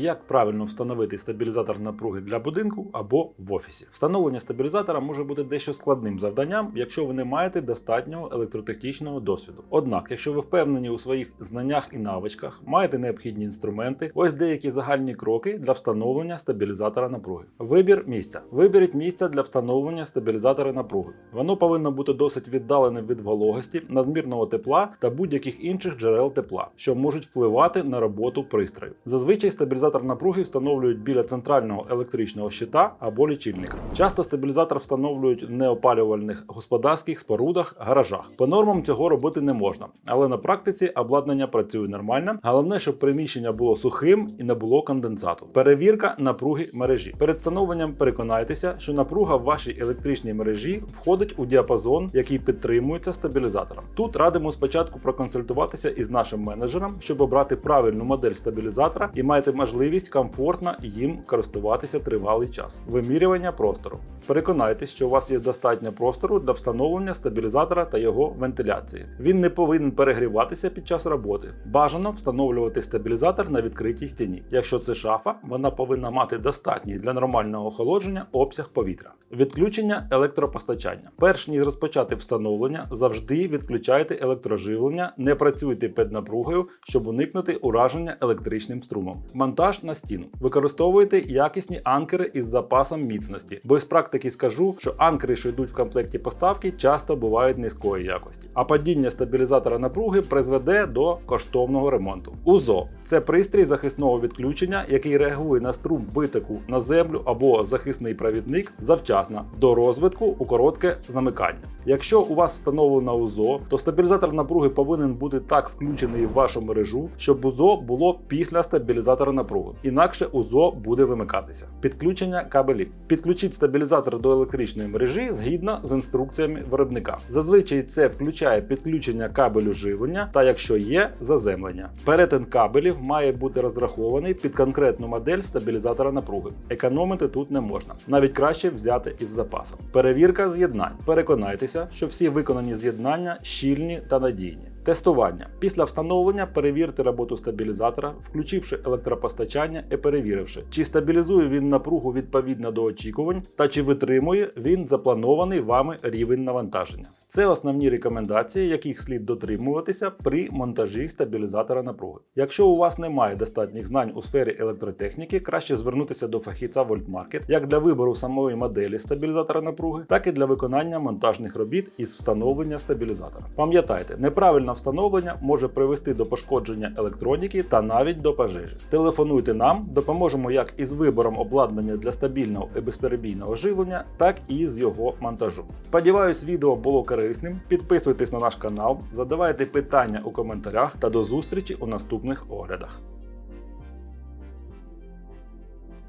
Як правильно встановити стабілізатор напруги для будинку або в офісі? Встановлення стабілізатора може бути дещо складним завданням, якщо ви не маєте достатнього електротехнічного досвіду. Однак, якщо ви впевнені у своїх знаннях і навичках, маєте необхідні інструменти, ось деякі загальні кроки для встановлення стабілізатора напруги. Вибір місця. Виберіть місце для встановлення стабілізатора напруги. Воно повинно бути досить віддаленим від вологості, надмірного тепла та будь-яких інших джерел тепла, що можуть впливати на роботу пристрою. Зазвичай стабілізатор напруги встановлюють біля центрального електричного щита або лічильника. Часто стабілізатор встановлюють в неопалювальних господарських спорудах, гаражах. По нормам цього робити не можна, але на практиці обладнання працює нормально. Головне, щоб приміщення було сухим і не було конденсату. Перевірка напруги мережі. Перед встановленням переконайтеся, що напруга в вашій електричній мережі входить у діапазон, який підтримується стабілізатором. Тут радимо спочатку проконсультуватися із нашим менеджером, щоб обрати правильну модель стабілізатора і маєте можливість комфортно їм користуватися тривалий час. Вимірювання простору. Переконайтесь, що у вас є достатньо простору для встановлення стабілізатора та його вентиляції. Він не повинен перегріватися під час роботи. Бажано встановлювати стабілізатор на відкритій стіні. Якщо це шафа, вона повинна мати достатній для нормального охолодження обсяг повітря. Відключення електропостачання. Перш ніж розпочати встановлення, завжди відключайте електроживлення, не працюйте під напругою, щоб уникнути ураження електричним струмом. Монтаж на стіну. Використовуйте якісні анкери із запасом міцності, бо з практики скажу, що анкери, що йдуть в комплекті поставки, часто бувають низької якості. А падіння стабілізатора напруги призведе до коштовного ремонту. УЗО це пристрій захисного відключення, який реагує на струм витоку на землю або захисний провідник завчасно до розвитку у коротке замикання. Якщо у вас встановлено УЗО, то стабілізатор напруги повинен бути так включений в вашу мережу, щоб УЗО було після стабілізатора напруги. Інакше УЗО буде вимикатися. Підключення кабелів. Підключіть стабілізатор до електричної мережі згідно з інструкціями виробника. Зазвичай це включає підключення кабелю живлення та, якщо є, заземлення. Перетин кабелів має бути розрахований під конкретну модель стабілізатора напруги. Економити тут не можна. Навіть краще взяти із запасом. Перевірка з'єднань. Переконайтеся, що всі виконані з'єднання щільні та надійні. Тестування. Після встановлення перевірте роботу стабілізатора, включивши електропостачання і перевіривши, чи стабілізує він напругу відповідно до очікувань та чи витримує він запланований вами рівень навантаження. Це основні рекомендації, яких слід дотримуватися при монтажі стабілізатора напруги. Якщо у вас немає достатніх знань у сфері електротехніки, краще звернутися до фахівця Voltmarket як для вибору самої моделі стабілізатора напруги, так і для виконання монтажних робіт із встановлення стабілізатора. Пам'ятайте, неправильне встановлення може привести до пошкодження електроніки та навіть до пожежі. Телефонуйте нам, допоможемо як із вибором обладнання для стабільного і безперебійного живлення, так і з його монтажу. Сподіваюсь, відео було корисним. Підписуйтесь на наш канал, задавайте питання у коментарях та до зустрічі у наступних оглядах.